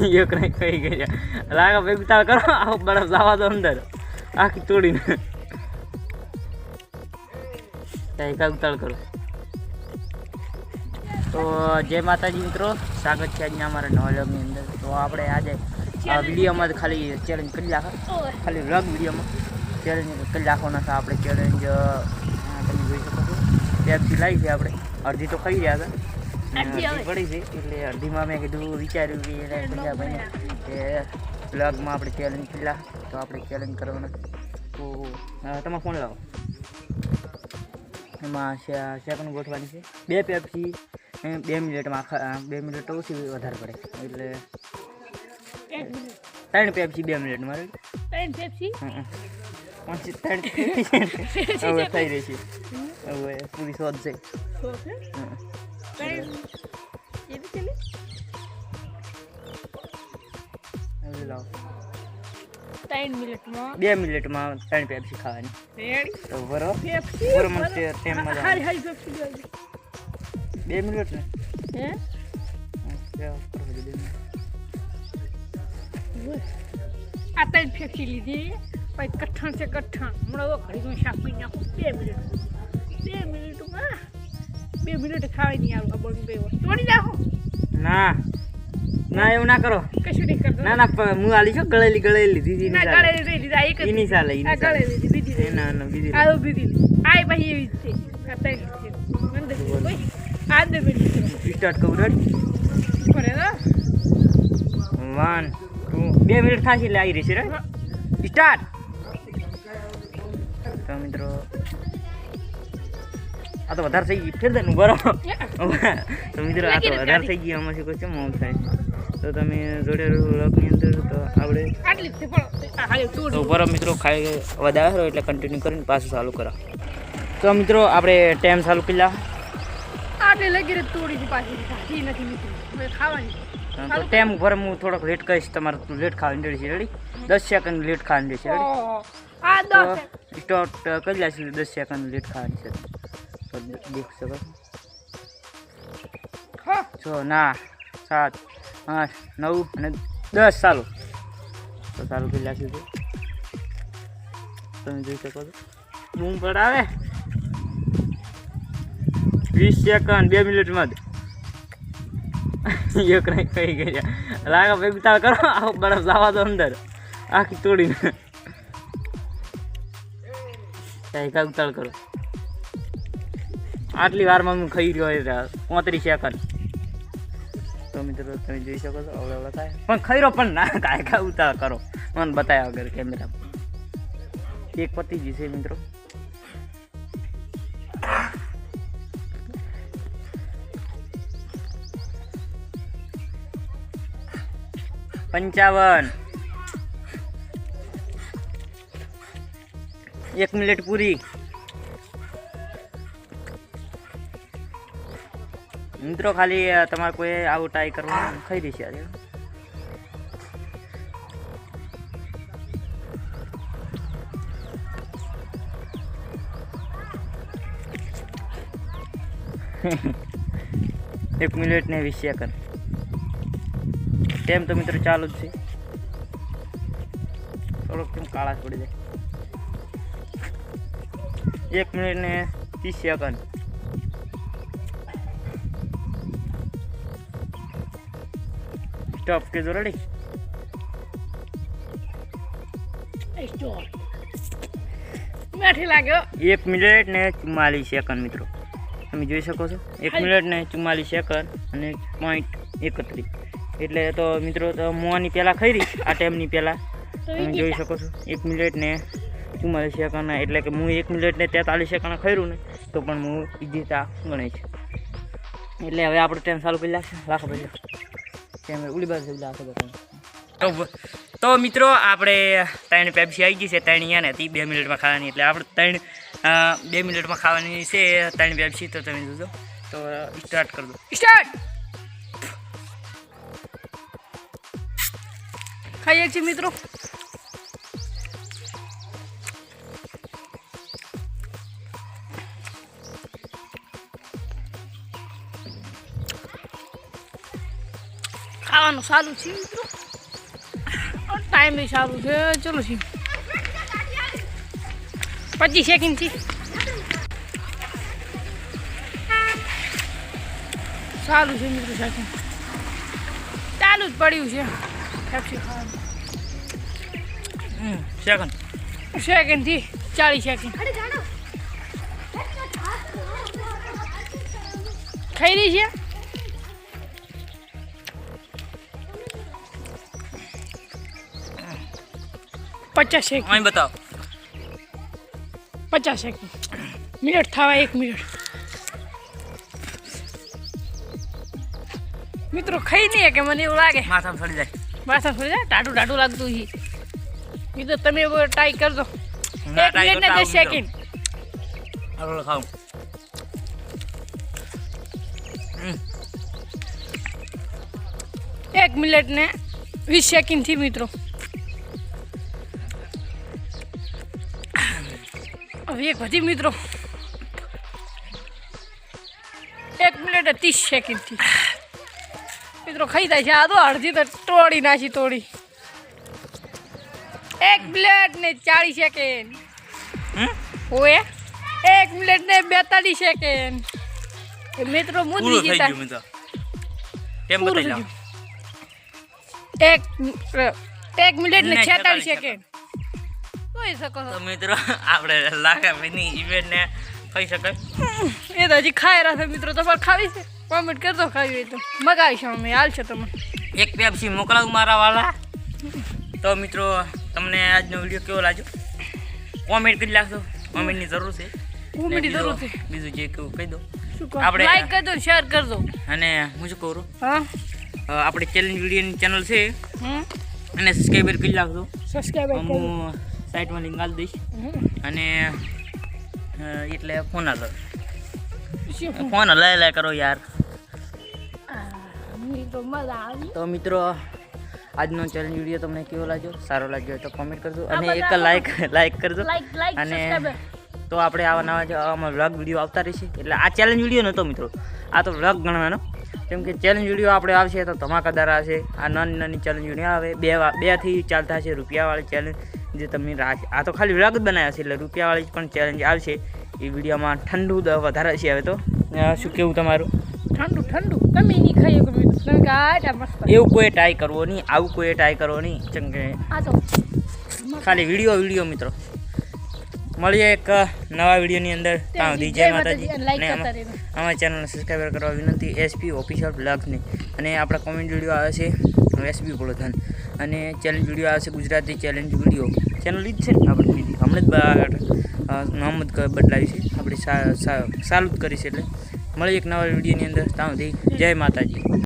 એક નહીં ખાઈ ગયા. લાગે ભેગું તાળ કરો આવો બરફ લાવા દો અંદર. આખી તોડીને. ત્યાં ઉતાળ કરો. તો જય માતાજી મિત્રો સ્વાગત છે આજના અમારા નવા વ્લોગની અંદર. તો આપણે આજે આ વિડીયોમાં જ ખાલી ચેલેન્જ કરી નાખો. ખાલી વ્લોગ વિડીયોમાં. ચેલેન્જ કરી નાખવાના છે આપણે ચેલેન્જ તમે જોઈ શકો છો. પેપ્સી લાવી છે આપણે. અડધી તો ખાઈ ગયા હતા પડી છે એટલે અડધીમાં મેં કીધું વિચાર્યું કે એને પંજાભાઈને કે બ્લોગમાં આપણે ચેલેન્જ કરી તો આપણે ચેલેન્જ કરવાના. તો તમે ફોન લાવો. એમાં સેકન્ડ ગોઠવાની છે. બે પેપથી બે મિનિટમાં બે મિનિટ ઓછી વધારે પડે. એટલે ત્રણ પેપસી બે મિનિટમાં મારે. ત્રણ હવે થઈ રહી છે. હવે પૂરી શોધ છે હં. ત્રણ મિનિટમાં બે મિનિટમાં ત્રણ પેપ્સી ખાવાની રેડી તો બરો પેપ્સી બરો મને તેમ મજા. હારી હારી પેપ્સી. બે મિનિટ ને હે મિનિટ. આ ત્રણ પેપ્સી લીધી પછી કઠણ છે કઠણ હમણાં ઘડીમાં શાક પી નાખું બે મિનિટ બે મિનિટમાં બે મિનિટ ખાવાય નહીં આવું બળું બે તોડી નાખો ના. ના એવું ના કરો. કશું નહીં કરતો. ના ના હું આલી છો ગળેલી ગળેલી દીધી ના ગળેલી ગળે ચાલે લીધા એક એની ચાલે આ ગળે ચાલે બીજી ના ના બીજી આ બીજી આ ભાઈ એવી છે. આ જ છે. મને કોઈ આ બે મિનિટ સ્ટાર્ટ કરું રેડ કરે ના વન ટુ બે મિનિટ થાશે એટલે આવી રહી છે રે સ્ટાર્ટ તો મિત્રો આ તો વધારે થઈ ગઈ ફેર દે બરો તો મિત્રો આ તો વધારે થઈ ગઈ આમાં શું કહે છે મોમ થાય. તો તમે જોડે રહો વ્લોગની અંદર તો આપણે તો તોડી મિત્રો ખાઈ વધારે એટલે કન્ટિન્યુ કરીને પાછું ચાલુ કરો. તો મિત્રો આપણે ટાઈમ ચાલુ કરી લા. આટલી લગી રે તોડી દી પાછી. ખાતી નથી મિત્રો ખાવાની. તો ટાઈમ ઉપર હું થોડોક લેટ કહીશ તમારે લેટ ખાવાની રેડી છે. રેડી દસ સેકન્ડ લેટ ખાવાની છે. રેડી. આ દસ તો સ્ટાર્ટ કરી લઈશું દસ સેકન્ડ લેટ ખાવાની છે. દે- દેખ શકો છ ના, સાત, આઠ, નવ અને દસ ચાલુ. તો કરી લઈશું તો તમે જોઈ શકો છો. બૂમ પડાવે વીસ સેકન્ડ, બે મિનિટમાં જ એક નહીં કહી ગયા. લાગે ભાઈ ઉતાર કરો, આવો બરફ લાવવા દો અંદર. આખી તોડીને. ત્યાં એકા ઉતાર કરો. આટલી વારમાં હું ખાઈ રહ્યો પોત્રીસ સેકન્ડ તો મિત્રો, તમે જોઈ શકો પણ ખૈરો પણ ના કાંઈ કાંઈ મને બતાવ્યા એક પતી મિત્રો. પંચાવન. એક મિનિટ પૂરી. મિત્રો, ખાલી તમારે કોઈ આવું ટ્રાય કરવાનું ખાઈ દેશે આજે. એક મિનિટ ને વીસ સેકન્ડ તેમ તો મિત્રો ચાલુ જ છે. થોડોક કેમ કાળા છોડી જાય. એક મિનિટ ને ત્રીસ સેકન્ડ સ્ટોપ કીધું રેડી સ્ટોપ મેઠી લાગ્યો. એક મિનિટ ને ચુમ્માલીસ સેકન્ડ મિત્રો. તમે જોઈ શકો છો? એક મિનિટ ને ચુમ્માલીસ સેકન્ડ અને પોઈન્ટ એકત્રીસ. એટલે તો મિત્રો તો મોની પહેલાં ખરી આ ટાઈમની પહેલાં તમે જોઈ શકો છો? એક મિનિટ ને ચુમ્માલીસ સેકન્ડ એટલે કે હું એક મિનિટ ને તેતાલીસ સેકન્ડ ખર્યું ને તો પણ હું જીતા ગણે છે. એટલે હવે આપણે ટાઈમ ચાલુ કરી લાગશે લાખો પછી ટાઈમ ઉલી બાજુ લાખો તો તો મિત્રો આપણે ત્રણ પેપ્સી આવી ગઈ છે. ત્રણ અહીંયા ને હતી. બે મિનિટમાં ખાવાની. એટલે આપણે ત્રણ બે મિનિટમાં ખાવાની છે ત્રણ પેપ્સી. તો તમે જોજો. તો સ્ટાર્ટ કરી દો. સ્ટાર્ટ ખાઈએ છીએ મિત્રો. ખાવાનું સારું છે. મિત્રો ટાઈમ બી સારું છે? ચલો છે પચીસ સેકન્ડ છે. સારું છે મિત્રો સેકન્ડ ચાલુ જ પડ્યું છે. પેપ્સી ખાવાનું. સેકન્ડ. સેકન્ડથી ચાલીસ સેકન્ડ. ખાઈ રહી છે? પચાસ એક અહીં બતાવો. પચાસ એક મિનિટ થવા એક મિનિટ. મિત્રો ખાઈ નહીં કે મને એવું લાગે. માથામાં ફરી જાય. માથા ફરી જાય? ટાટું ટાટું લાગતું છે. મિત્રો તમે ટ્રાય કરજો. એક મિનિટ ને દસ સેકન્ડ ખાવું એક મિનિટ ને વીસ સેકન્ડથી મિત્રો. હવે એક હજી મિત્રો. એક મિનિટ ત્રીસ સેકન્ડથી મિત્રો ખાઈ જાય છે. આ તો અડધી તો તોડી નાખી તોડી. એક મિનિટ ને ચાલીસ સેકન્ડ ઓએ એક મિનિટ ને બેતાલીસ સેકન્ડ મિત્રો મુદ્દી જીતા એક એક મિનિટ ને છેતાલીસ સેકન્ડ જોઈ શકો તો મિત્રો આપણે લાખા ભાઈની ઇવેન્ટ ને કહી શકાય. એ તો હજી ખાઈ રહ્યા છે મિત્રો તમારે ખાવી છે. કોમેન્ટ કરજો ખાવી તો. મગાવીશું અમે હાલશે તમે એક પેપ્સી મોકલાવું મારા વાલા. તો મિત્રો તમને આજનો વીડિયો કેવો લાગ્યો? કોમેન્ટ કરી નાખજો. કોમેન્ટની જરૂર છે. કોમેન્ટની જરૂર છે. બીજું જે કેવું કહી દો આપણે- લાઈક કરજો શેર કરજો. અને હું શું કહું હા? આપણે ચેલેન્જ વિડીયોની ચેનલ છે. અને સબસ્ક્રાઈબર કરી નાખજો. સબસ્ક્રાઈબ હું લિંક દઈશ. અને એટલે ફોન હાલો. ફોન હલાય હલાય કરો યાર. તો મિત્રો આજનો ચેલેન્જ વીડિયો તમને કેવો લાગ્યો? સારો લાગ્યો તો કોમેન્ટ કરજો અને એક લાઈક લાઈક કરજો. અને તો આપણે આવા નવા આવામાં વ્લોગ વીડિયો આવતા રહેશે. એટલે આ ચેલેન્જ વીડિયો નહોતો મિત્રો. આ તો વ્લોગ ગણવાનો. કેમ કે ચેલેન્જ વીડિયો આપણે આવશે તો ધમાકાદાર આવશે. આ નાની નાની ચેલેન્જ વીડિયો આવે. બે બેથી ચાલતા છે રૂપિયાવાળી ચેલેન્જ જે તમે રાખ આ તો ખાલી વ્લોગ જ બનાવ્યા છે એટલે રૂપિયાવાળી પણ ચેલેન્જ આવશે. એ વિડીયોમાં ઠંડુ વધારે છે હવે તો. શું કેવું તમારું? ઠંડુ ઠંડુ. તમે નહીં ખાઈ એવું કોઈ ટ્રાય કરવો નહીં આવું કોઈ ટ્રાય કરવો નહીં. ચમ કે ખાલી વીડિયો વીડિયો મિત્રો. મળીએ એક નવા વિડીયોની અંદર. ત્યાં સુધી જય માતાજી. અને અમારી. ચેનલને સબસ્ક્રાઈબર કરવા વિનંતી. એસપી ઓફિશિયલ બ્લોગની અને આપણા કોમેન્ટ વીડિયો આવે છે. એસપી પ્રધાન અને ચેલેન્જ વીડિયો આવશે, ગુજરાતી ચેલેન્જ વીડિયો ચેનલ જ છે આપણે હમણાં જ બહાર જ બદલાવી છે. આપણે સા- સા- જ કરી એટલે. મળીએ એક નવા વિડીયોની અંદર. ત્યાં સુધી જય માતાજી.